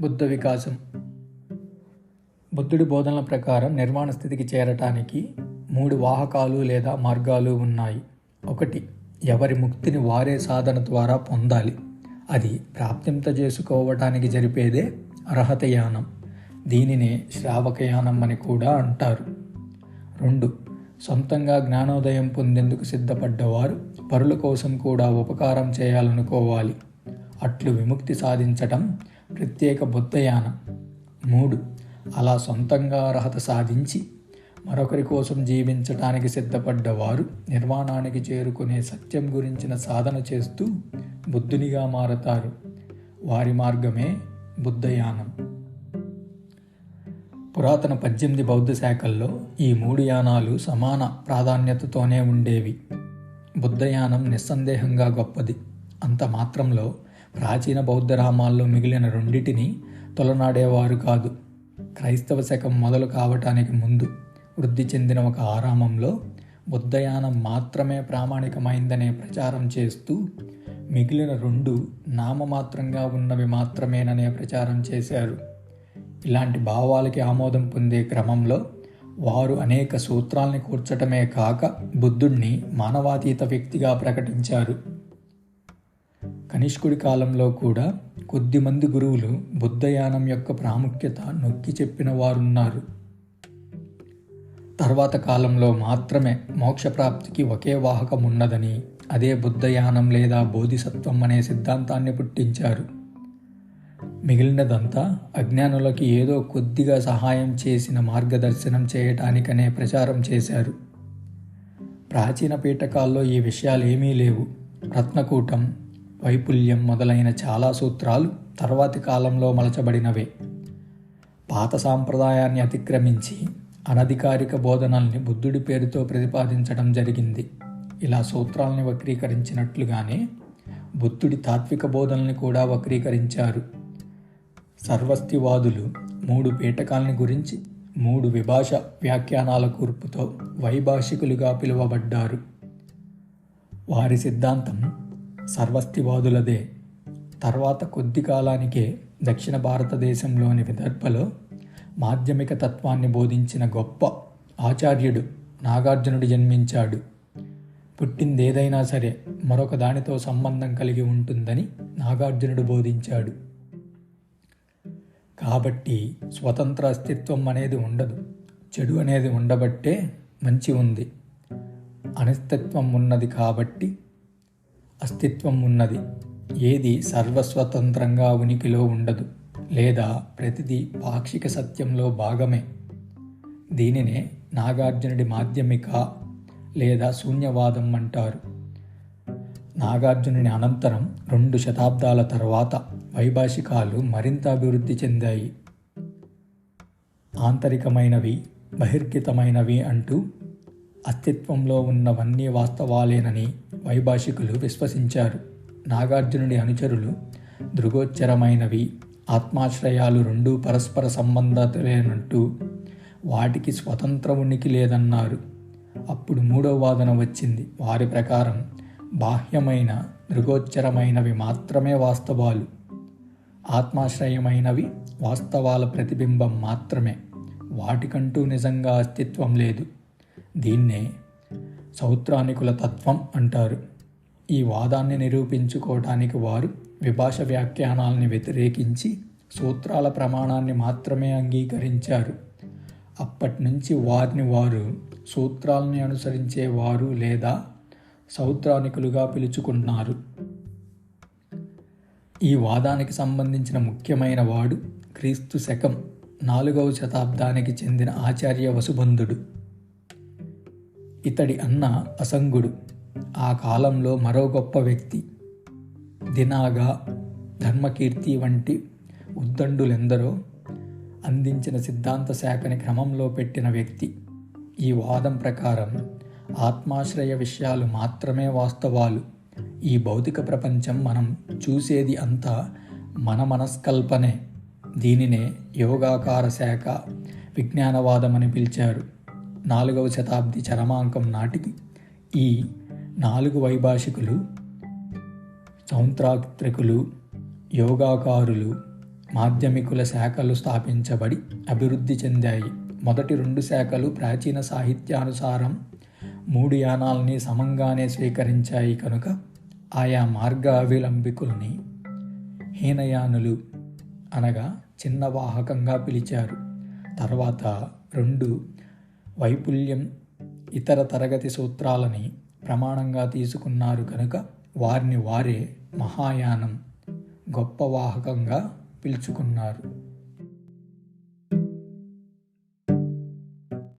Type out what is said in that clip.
బుద్ధ వికాసం. బుద్ధుడి బోధనల ప్రకారం నిర్మాణ స్థితికి చేరటానికి మూడు వాహకాలు లేదా మార్గాలు ఉన్నాయి. ఒకటి ఎవరి ముక్తిని వారే సాధన ద్వారా పొందాలి. అది ప్రాప్తింత చేసుకోవటానికి జరిపేదే అర్హతయానం. దీనినే శ్రావకయానం అని కూడా అంటారు. రెండు సొంతంగా జ్ఞానోదయం పొందేందుకు సిద్ధపడ్డవారు పరుల కోసం కూడా ఉపకారం చేయాలనుకోవాలి. అట్లు విముక్తి సాధించటం ప్రత్యేక బుద్ధయానం. మూడు అలా సొంతంగా అర్హత సాధించి మరొకరి కోసం జీవించటానికి సిద్ధపడ్డవారు నిర్మాణానికి చేరుకునే సత్యం గురించిన సాధన చేస్తూ బుద్ధునిగా మారతారు. వారి మార్గమే బుద్ధయానం. పురాతన పద్దెనిమిది బౌద్ధ శాఖల్లో ఈ మూడు యానాలు సమాన ప్రాధాన్యతతోనే ఉండేవి. బుద్ధయానం నిస్సందేహంగా గొప్పది. అంత మాత్రంలో ప్రాచీన బౌద్ధ రామాల్లో మిగిలిన రెండిటిని తొలనాడేవారు కాదు. క్రైస్తవ శకం మొదలు కావటానికి ముందు వృద్ధి చెందిన ఒక ఆరామంలో బుద్ధయానం మాత్రమే ప్రామాణికమైందనే ప్రచారం చేస్తూ మిగిలిన రెండు నామమాత్రంగా ఉన్నవి మాత్రమేననే ప్రచారం చేశారు. ఇలాంటి భావాలకి ఆమోదం పొందే క్రమంలో వారు అనేక సూత్రాల్ని కూర్చటమే కాక బుద్ధుణ్ణి మానవాతీత వ్యక్తిగా ప్రకటించారు. కనిష్కుడి కాలంలో కూడా కొద్దిమంది గురువులు బుద్ధయానం యొక్క ప్రాముఖ్యత నొక్కి చెప్పిన వారున్నారు. తర్వాత కాలంలో మాత్రమే మోక్షప్రాప్తికి ఒకే వాహకం ఉన్నదని అదే బుద్ధయానం లేదా బోధిసత్వం అనే సిద్ధాంతాన్ని పుట్టించారు. మిగిలినదంతా అజ్ఞానులకి ఏదో కొద్దిగా సహాయం చేసిన మార్గదర్శనం చేయటానికనే ప్రచారం చేశారు. ప్రాచీన పీఠకాల్లో ఈ విషయాలు ఏమీ లేవు. రత్నకూటం వైపుల్యం మొదలైన చాలా సూత్రాలు తర్వాతి కాలంలో మలచబడినవే. పాత సాంప్రదాయాన్ని అతిక్రమించి అనధికారిక బోధనల్ని బుద్ధుడి పేరుతో ప్రతిపాదించడం జరిగింది. ఇలా సూత్రాల్ని వక్రీకరించినట్లుగానే బుద్ధుడి తాత్విక బోధనల్ని కూడా వక్రీకరించారు. సర్వస్తివాదులు మూడు పీఠకాల్ని గురించి మూడు విభాష వ్యాఖ్యానాల కూర్పుతో వైభాషికులుగా పిలువబడ్డారు. వారి సిద్ధాంతం సర్వస్తివాదులదే. తర్వాత కొద్ది కాలానికే దక్షిణ భారతదేశంలోని విదర్భలో మాధ్యమిక తత్వాన్ని బోధించిన గొప్ప ఆచార్యుడు నాగార్జునుడు జన్మించాడు. పుట్టిందేదైనా సరే మరొక దానితో సంబంధం కలిగి ఉంటుందని నాగార్జునుడు బోధించాడు. కాబట్టి స్వతంత్ర అస్తిత్వం అనేది ఉండదు. చెడు అనేది ఉండబట్టే మంచి ఉంది. అనిస్తత్వం ఉన్నది కాబట్టి అస్తిత్వం ఉన్నది. ఏది సర్వస్వతంత్రంగా ఉనికిలో ఉండదు లేదా ప్రతిదీ పాక్షిక సత్యంలో భాగమే. దీనినే నాగార్జునుడి మాధ్యమిక లేదా శూన్యవాదం అంటారు. నాగార్జునుని అనంతరం రెండు శతాబ్దాల తర్వాత వైభాషికాలు మరింత అభివృద్ధి చెందాయి. ఆంతరికమైనవి బహిర్గతమైనవి అంటూ అస్తిత్వంలో ఉన్నవన్నీ వాస్తవాలేనని వైభాషికులు విశ్వసించారు. నాగార్జునుడి అనుచరులు దృగోచ్చరమైనవి. ఆత్మాశ్రయాలు రెండూ పరస్పర సంబంధతులేనంటూ వాటికి స్వతంత్ర ఉనికి లేదన్నారు. అప్పుడు మూడో వాదన వచ్చింది. వారి ప్రకారం బాహ్యమైన దృగోచ్చరమైనవి మాత్రమే వాస్తవాలు. ఆత్మాశ్రయమైనవి వాస్తవాల ప్రతిబింబం మాత్రమే. వాటికంటూ నిజంగా అస్తిత్వం లేదు. దీన్నే సౌత్రానికుల తత్వం అంటారు. ఈ వాదాన్ని నిరూపించుకోవటానికి వారు విభాష వ్యాఖ్యానాల్ని వ్యతిరేకించి సూత్రాల ప్రమాణాన్ని మాత్రమే అంగీకరించారు. అప్పటి నుంచి వారిని వారు సూత్రాలని అనుసరించేవారు లేదా సౌత్రానికులుగా పిలుచుకున్నారు. ఈ వాదానికి సంబంధించిన ముఖ్యమైన వాడు క్రీస్తు శకం నాలుగవ శతాబ్దానికి చెందిన ఆచార్య వసుబంధుడు. ఇతడి అన్న అసంగుడు ఆ కాలంలో మరో గొప్ప వ్యక్తి. దినాగా ధర్మకీర్తి వంటి ఉద్దండులెందరో అందించిన సిద్ధాంత శాఖని క్రమంలో పెట్టిన వ్యక్తి. ఈ వాదం ప్రకారం ఆత్మాశ్రయ విషయాలు మాత్రమే వాస్తవాలు. ఈ భౌతిక ప్రపంచం మనం చూసేది అంతా మన మనస్కల్పనే. దీనినే యోగాకార శాఖ విజ్ఞానవాదం అని పిలిచారు. నాలుగవ శతాబ్ది చరమాంకం నాటికి ఈ నాలుగు వైభాషికులు సౌంత్రాత్రికులు యోగాకారులు మాధ్యమికుల శాఖలు స్థాపించబడి అభివృద్ధి చెందాయి. మొదటి రెండు శాఖలు ప్రాచీన సాహిత్యానుసారం మూడు యానాల్ని సమంగానే స్వీకరించాయి కనుక ఆయా మార్గ అవిలంబికుల్ని హీనయానులు అనగా చిన్న వాహకంగా పిలిచారు. తర్వాత రెండు వైపుల్యం ఇతర తరగతి సూత్రాలని ప్రమాణంగా తీసుకున్నారు కనుక వారిని వారే మహాయానం గొప్ప వాహకంగా పిలుచుకున్నారు.